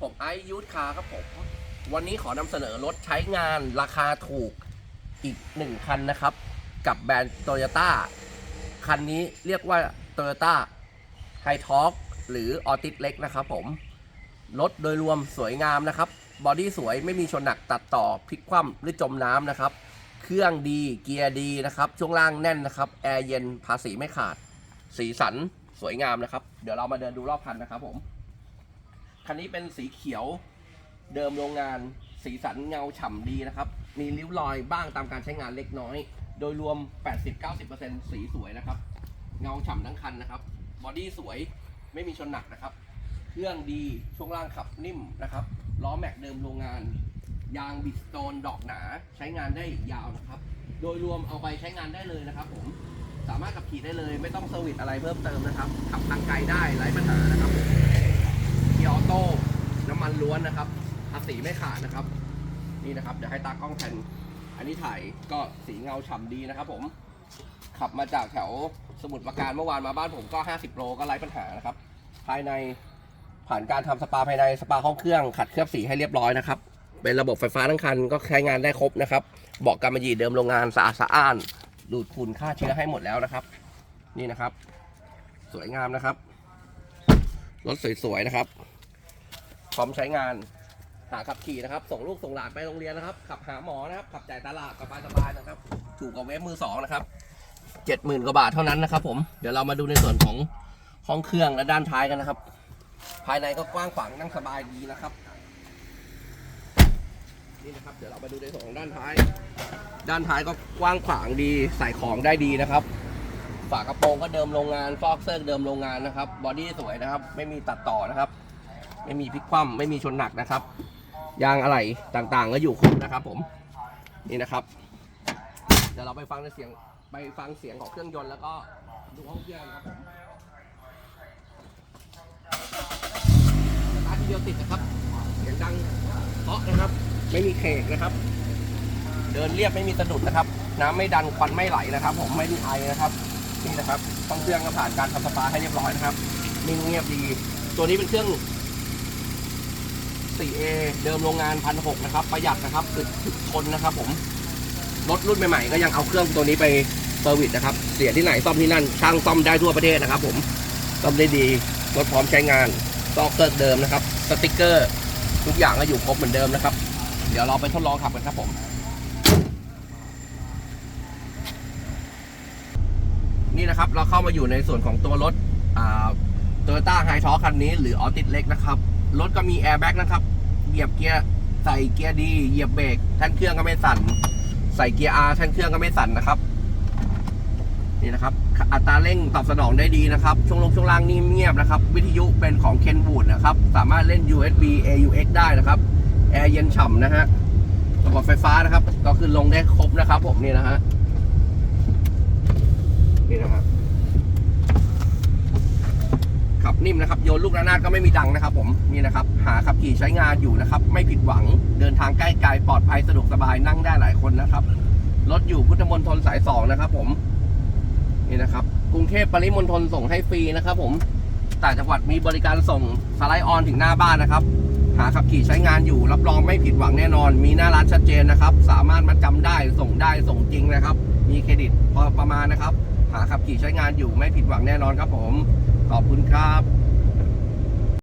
ผมไอยูทคารครับผม วันนี้ขอนำเสนอรถใช้งานราคาถูกอีกหนึ่งคันนะครับ กับแบรนด์โตโยต้าคันนี้เรียกว่าโตโยต้าไฮทอ k หรือออติสเล็กนะครับผม รถโดยรวมสวยงามนะครับ บอดี้สวยไม่มีชนหนักตัดต่อพลิกคว่ำหรือจมน้ำนะครับ เครื่องดีเกียร์ดีนะครับ ช่วงล่างแน่นนะครับ แอร์เย็นภาษีไม่ขาด สีสันสวยงามนะครับ เดี๋ยวเรามาเดินดูรอบคันนะครับผม คันนี้เป็นสีเขียวเดิมโรงงาน สีสันเงาฉ่ำดีนะครับ มีริ้วรอยบ้างตามการใช้งานเล็กน้อย โดยรวม 80-90%สีสวยนะครับ เงาฉ่ำทั้งคันนะครับ บอดี้สวยไม่มีชนหนักนะครับ เครื่องดีช่วงล่างขับนิ่มนะครับ ล้อแม็กเดิมโรงงาน ยางบิดสโตนดอกหนาใช้งานได้ยาวนะครับ โดยรวมเอาไปใช้งานได้เลยนะครับผมสามารถขับขี่ได้เลย ไม่ต้องเซอร์วิสอะไรเพิ่มเติมนะครับขับทางไกลได้ไร้ปัญหานะครับ กียร์ออโต้น้ำมันล้วนนะครับภาษีไม่ขาดนะครับ นี่นะครับ เดี๋ยวให้ตากล้องแทนอันนี้ถ่ายก็สีเงาฉ่ำดีนะครับ ผม ขับมาจากแถวสมุทรปราการเมื่อวานมาบ้านผมก็ 50 โลก็ไร้ปัญหานะครับ ภายในผ่านการทำสปาภายในสปาห้องเครื่องขัดเคลือบสีให้เรียบร้อยนะครับ เป็นระบบไฟฟ้าทั้งคันก็ใช้งานได้ครบนะครับเบาะกำมะหยี่เดิมโรงงานสะอาดสะอ้าน ดูดฝุ่นฆ่าเชื้อให้หมดแล้วนะครับ นี่นะครับ สวยงามนะครับรถสวยๆนะครับ พร้อมใช้งาน หาขับขี่นะครับ ส่งลูกส่งหลานไปโรงเรียนนะครับ ขับหาหมอนะครับ ขับจ่ายตลาดสบายๆนะครับ ถูกกว่าเว็บมือสองนะครับเจ็ดหมื่นกว่าบาทเท่านั้นนะครับ ผม เดี๋ยวเรามาดูในส่วนของห้องเครื่องและด้านท้ายกันนะครับ ภายในก็กว้างขวางนั่งสบายดีนะครับนี่นะครับเดี๋ยวเรามาดูในส่วนของด้านท้าย ด้านท้ายก็กว้างขวางดีใส่ของได้ดีนะครับ ฝากระโปรงก็เดิมโรงงาน ฟอกเซิร์เดิมโรงงานนะครับ บอดี้สวยนะครับ ไม่มีตัดต่อนะครับ ไม่มีพลิกคว่ำไม่มีชนหนักนะครับ ยางอะไหล่ต่างๆก็อยู่ครบนะครับ ผมนี่นะครับ เดี๋ยวเราไปฟังในเสียงไปฟังเสียงของเครื่องยนต์แล้วก็ดูห้องเครื่องครับผมสตาร์ททีเดียวติดนะครับเสียงดังเพาะนะครับ ไม่มีเคกนะครับ เดินเรียบไม่มีสะดุดนะครับ น้ำไม่ดันควันไม่ไหลนะครับ ผมไม่มีไอนะครับนี่นะครับห้องเครื่องก็ผ่านการทำสปาให้เรียบร้อยนะครับนิ่งเงียบดี ตัวนี้เป็นเครื่อง 4A เดิมโรงงานพันหนะครับ ประหยัดนะครับสึกถึกทนนะครับผม รถรุ่นใหม่ๆ ก็ยังเอาเครื่องตัวนี้ไปเซอร์วิสนะครับ เสียที่ไหนซ่อมที่นั่น ช่างซ่อมได้ทั่วประเทศนะครับ ผมซ่อมได้ดี รถพร้อมใช้งานซอกเกอร์เดิมนะครับ สติกเกอร์ ทุกอย่างก็อยู่ครบเหมือนเดิมนะครับ เดี๋ยวเราไปทดลองขับกันครับผม นี่นะครับเราเข้ามาอยู่ในส่วนของตัวรถโตโยต้าไฮทอคันนี้หรือออติสเล็กนะครับ รถก็มีแอร์แบ็กนะครับ เหยียบเกียร์ใส่เกียร์ดีเหยียบเบรกแท่นเครื่องก็ไม่สั่น ใส่เกียร์ R แท่นเครื่องก็ไม่สั่นนะครับ นี่นะครับ อัตราเร่งตอบสนองได้ดีนะครับ ช่วงลงช่วงล่างนิ่เงียบนะครับ วิทยุเป็นของ Kenwood นะครับ สามารถเล่น USB AUX ได้นะครับ แอร์เย็นฉ่ำนะฮะระบบไฟฟ้านะครับ ก็คือลงได้ครบนะครับ ผมนี่นะฮะนี่นะครับ ขับนิ่มนะครับโยนลูกระนาดก็ไม่มีดังนะครับ ผมนี่นะครับ หาขับขี่ใช้งานอยู่นะครับ ไม่ผิดหวังเดินทางใกล้ไกลปลอดภัยสะดวกสบายนั่งได้หลายคนนะครับรถอยู่พุทธมณฑลสายสองนะครับ ผมนี่นะครับ กรุงเทพปริมณฑลส่งให้ฟรีนะครับ ผมต่างจังหวัดมีบริการส่งสไลด์ออนถึงหน้าบ้านนะครับ หาขับขี่ใช้งานอยู่ รับรองไม่ผิดหวังแน่นอน มีหน้าร้านชัดเจนนะครับ สามารถมาจำได้ส่งได้ส่งจริงนะครับ มีเครดิตพอประมาณนะครับ หาขับขี่ใช้งานอยู่ไม่ผิดหวังแน่นอนครับผม ขอบคุณครับ